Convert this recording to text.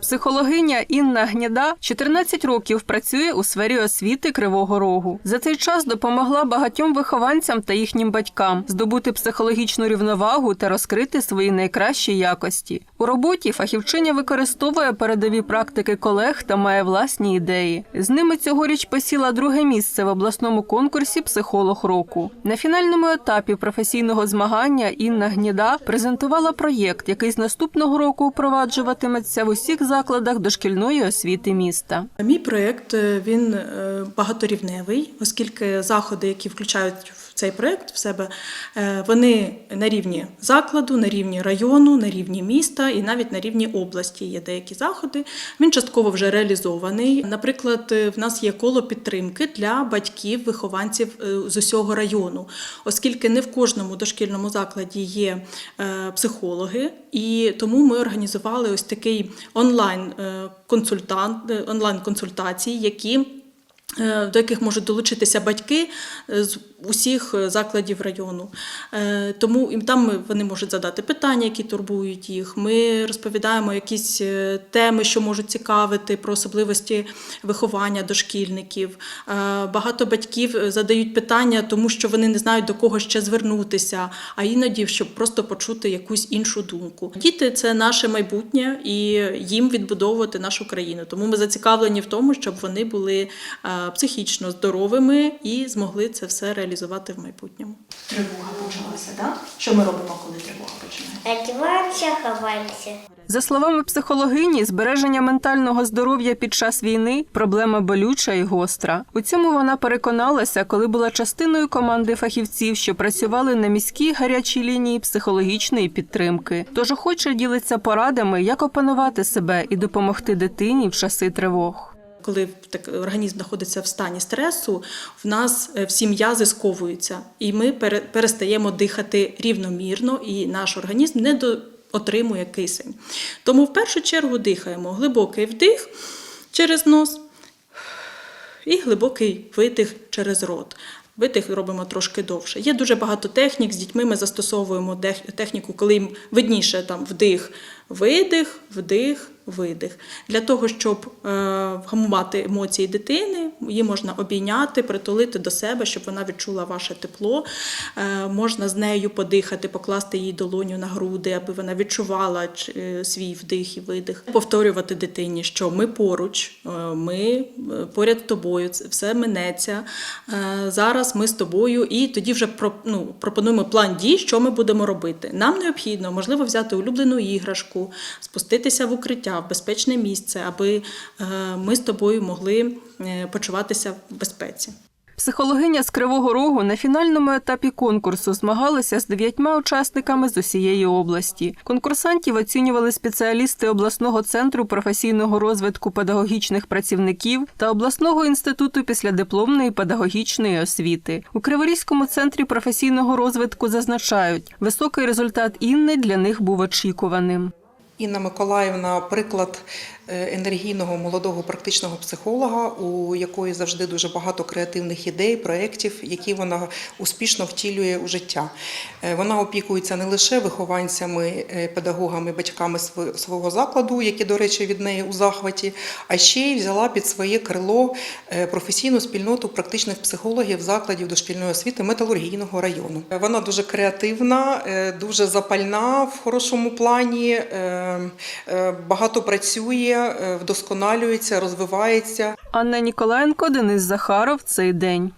Психологиня Інна Гняда 14 років працює у сфері освіти Кривого Рогу. За цей час допомогла багатьом вихованцям та їхнім батькам здобути психологічну рівновагу та розкрити свої найкращі якості. У роботі фахівчиня використовує передові практики колег та має власні ідеї. З ними цьогоріч посіла друге місце в обласному конкурсі Психолог року. На фінальному етапі професійного змагання Інна Гніда презентувала проєкт, який з наступного року впроваджуватиметься в усіх закладах дошкільної освіти міста. Мій проєкт е, він е, багаторівневий, оскільки заходи, які включають в цей проєкт в себе, е, вони на рівні закладу, на рівні району, на рівні міста і навіть на рівні області є деякі заходи. Він частково вже реалізований. Наприклад, в нас є коло підтримки для батьків, вихованців з усього району, оскільки не в кожному дошкільному закладі є психологи, і тому ми організували ось такий онлайн е, консультант, онлайн консультації, які е, до яких можуть долучитися батьки е, з усіх е, закладів району. Е, Тому і там вони можуть задати питання, які турбують їх. Ми розповідаємо якісь е, теми, що можуть цікавити про особливості виховання дошкільників. Е, Багато батьків е, задають питання, тому що вони не знають до кого ще звернутися, а іноді щоб просто почути якусь іншу думку. Діти це наше майбутнє, і їм відбудовувати нашу країну. Тому ми зацікавлені в тому, щоб вони були е, психічно здоровими і змогли це все реалізувати в майбутньому. Тривога почалася, так? Що ми робимо, коли тривога починає? Одеваемся, ховаемся. За словами психологині, збереження ментального здоров'я під час війни проблема болюча і гостра. У цьому вона переконалася, коли була частиною команди фахівців, що працювали на міській гарячій лінії психологічної підтримки. Тож охоче ділиться порадами, як опанувати себе і допомогти дитині в часи тривог. Коли так організм знаходиться в стані стресу, в нас е, всі м'язи сковуються, і ми пере- перестаємо дихати рівномірно, і наш організм не отримує кисень. Тому в першу чергу дихаємо глибокий вдих через нос і глибокий видих через рот. Видих робимо трошки довше. Є дуже багато технік. З дітьми ми застосовуємо техніку, коли їм видніше там вдих, видих, вдих, видих. Для того, щоб е, вгамувати емоції дитини, її можна обійняти, притулити до себе, щоб вона відчула ваше тепло. Е, можна з нею подихати, покласти їй долоню на груди, аби вона відчувала е, свій вдих і видих. Повторювати дитині, що ми поруч, ми поряд з тобою, все минеться. Зараз ми з тобою, і тоді вже ну, пропонуємо план дій, що ми будемо робити. Нам необхідно, можливо, взяти улюблену іграшку, спуститися в укриття, в безпечне місце, аби е, ми з тобою могли е, почуватися в безпеці. Психологиня з Кривого Рогу на фінальному етапі конкурсу змагалася з дев'ятьма учасниками з усієї області. Конкурсантів оцінювали спеціалісти обласного центру професійного розвитку педагогічних працівників та обласного інституту післядипломної педагогічної освіти. У Криворізькому центрі професійного розвитку зазначають, високий результат Інни для них був очікуваним. Інна Миколаївна приклад енергійного молодого практичного психолога, у якої завжди дуже багато креативних ідей, проєктів, які вона успішно втілює у життя. Е, Вона опікується не лише вихованцями, е, педагогами, батьками св- свого закладу, які, до речі, від неї у захваті, а ще й взяла під своє крило е, професійну спільноту практичних психологів закладів дошкільної освіти металургійного району. Е, Вона дуже креативна, е, дуже запальна в хорошому плані, е, е, багато працює, е, вдосконалюється, розвивається. Анна Ніколаєнко, Денис Захаров. Цей день.